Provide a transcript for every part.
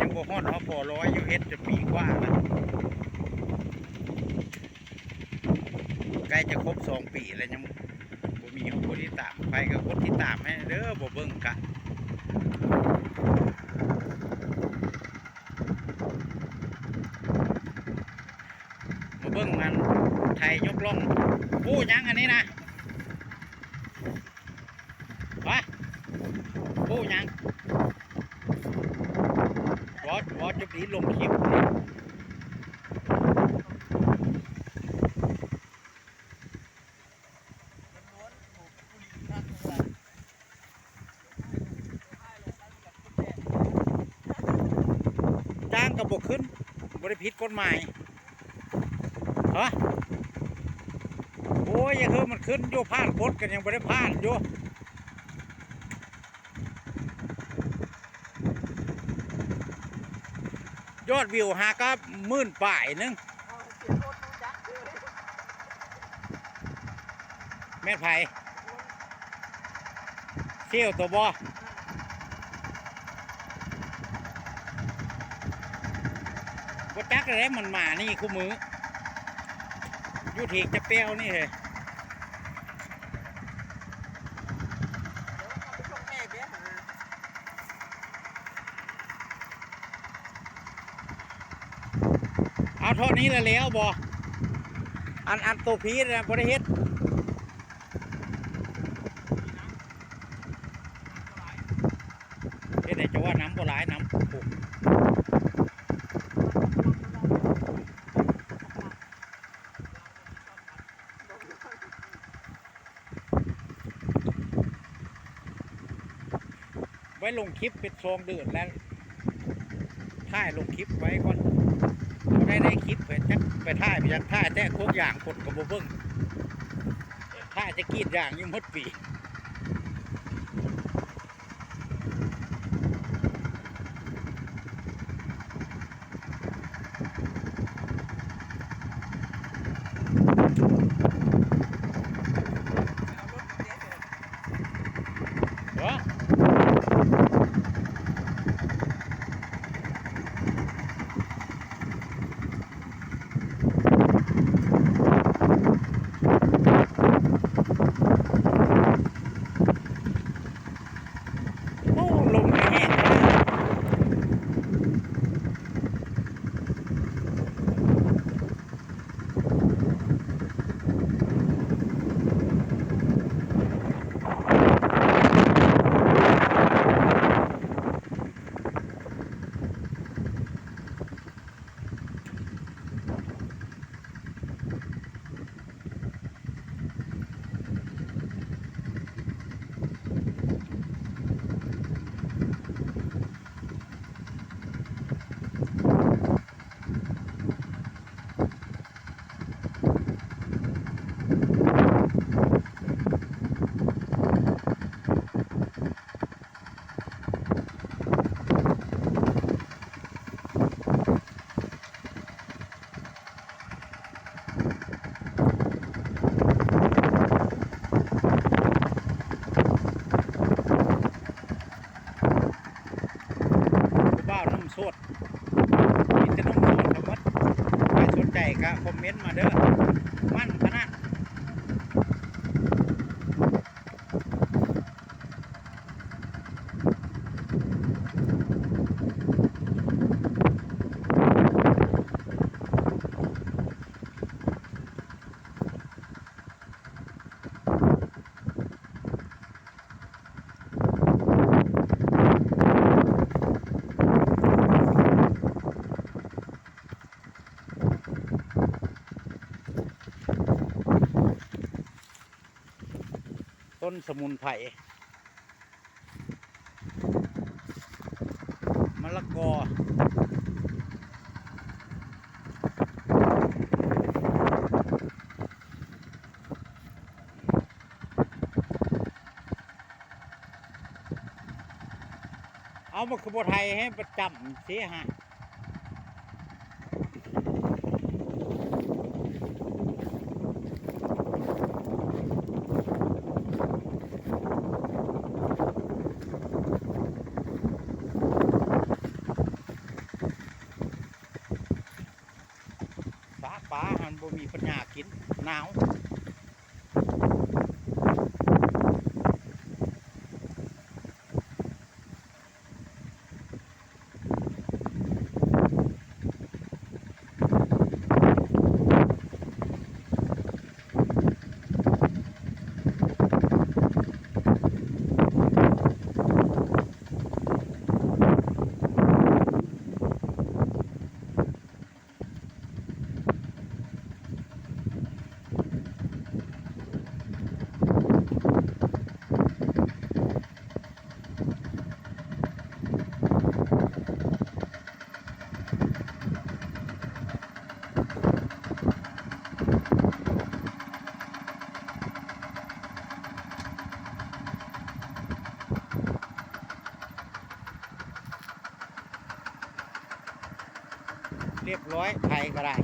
ยังบ่ฮอดเขาพอร้อยอยู่เฮ็ดจะปีกว่าแล้วใกล้จะครบสองปีแล้วยังบ่มีคนติดตามไปก็กดติดตามให้เด้อบ่เบิ่งกะมาเบิ่งมันไทยยกล่องปู้ยังอันนี้นะวะปูยังวอดวอดจุด นี้ลงคลิปจ้างกับบกขึ้นบริพิษกฎหมายฮะโอ้ยอยังคือมันขึ้นโยพลาดกฎกันยังไม่ได้พลาดโย ยอดวิวหาก็มื่นป่ายนึงแม่ไผ่เชี่ยวตัวบอก็จักเลยมันมานี่คู่มืออยู่ทีจะเปรี้ยวนี่เลยเอาเท่า นี้แล้วแล้วบออันอันตัวพีนะบริเฮ็ดเฮ็ดไหนจะว่าน้ำบ่หลายน้ำโอ้ไว้ลงคลิปเป็นซองเดือดแล้วถ่ายลงคลิปไว้ก่อน ในในคลิปไปจักไปท่ายไปยังท่ายแต่พวกอย่างคนกับโบเบิ้งท่ายจะกีดอย่างยิ่งมดปี เหรอโอ้ลมแห้งเลยบ้าวน้ำสดมีแต่น้ำสดทั้งหมดใครสนใจก็คอ มเมนมาเด้อมั่นขนาด สมุนไพรมะละกอเอามาขบไทยให้ประจำเสียฮะ หนาว เรียบร้อยไทยก็ได้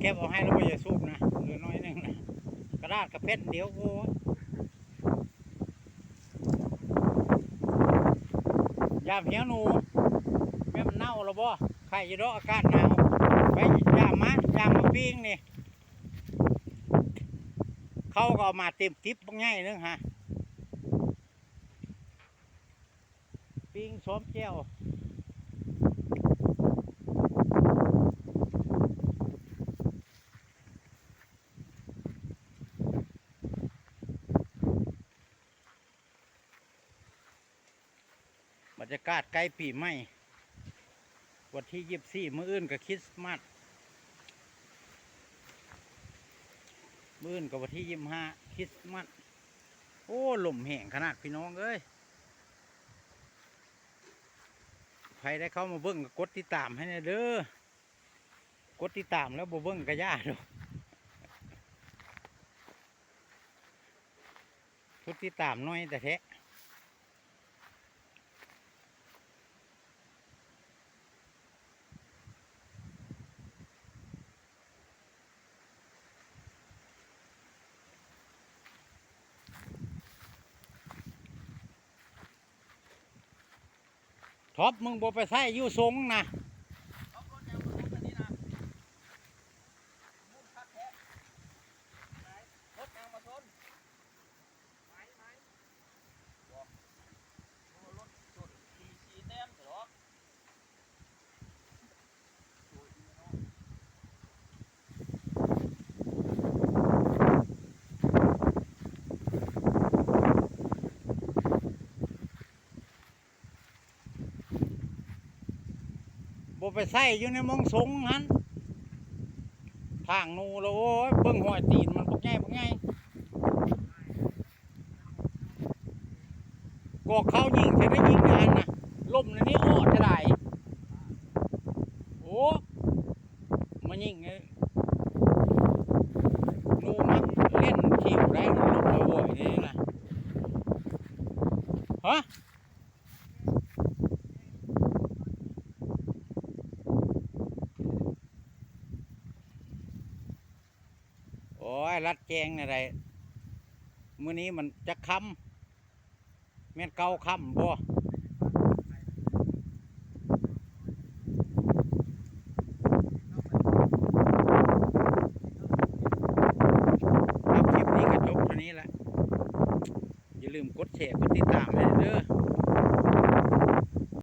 เก็บเอาให้แล้วก็อย่าสูบนะเหลือน้อยหนึงนะก ระดาษกระเพชรเดี๋ยวโอ้ยามเหี่ยวหนูแม่มันเน่าแล้วบ่ใครจะรออากาศหนาวไปยามมายามมาปิ้งนี่เขาก็เอามาเต็มติ๊บบางไงนึงฮะปิ้งซ้อมแจ้ว บรรยา กาศใกล้ปีใหม่ วันที่ยี่สี่มื้ออื่นกับคริสต์มาสมื้ออื่นกับวันที่ยี่ห้าคริสต์มาสโอ้ลมแห้งขนาดพี่น้องเอ้ยใครได้เข้ามาเบิ้งกกดติดตามให้นะเด้อกดติดตามแล้วบ่เบิ้งก็ย่าดอกกดติดตามน้อยแต่แท้ ท็อปมึงบ่ไปใส่อยู่ทรงนะ บ่ไปใส่อยู่ในมงทรงนั้นทางนูแล้วโอ้ยเบิ่งหอยตีนมันบ่ง่ายบ่ง่ายกอกเขายิงเสร็จได้ยิงงานนะล่มในนี้อ้อจะได้โอ้มายิงไงนูมันเล่นขีบได้ล่มโว้ยนี่นะฮะ โอ้ย รัด แจงอะไรมื้อนี้มันจะคำแม่นเก่าค้ำบ่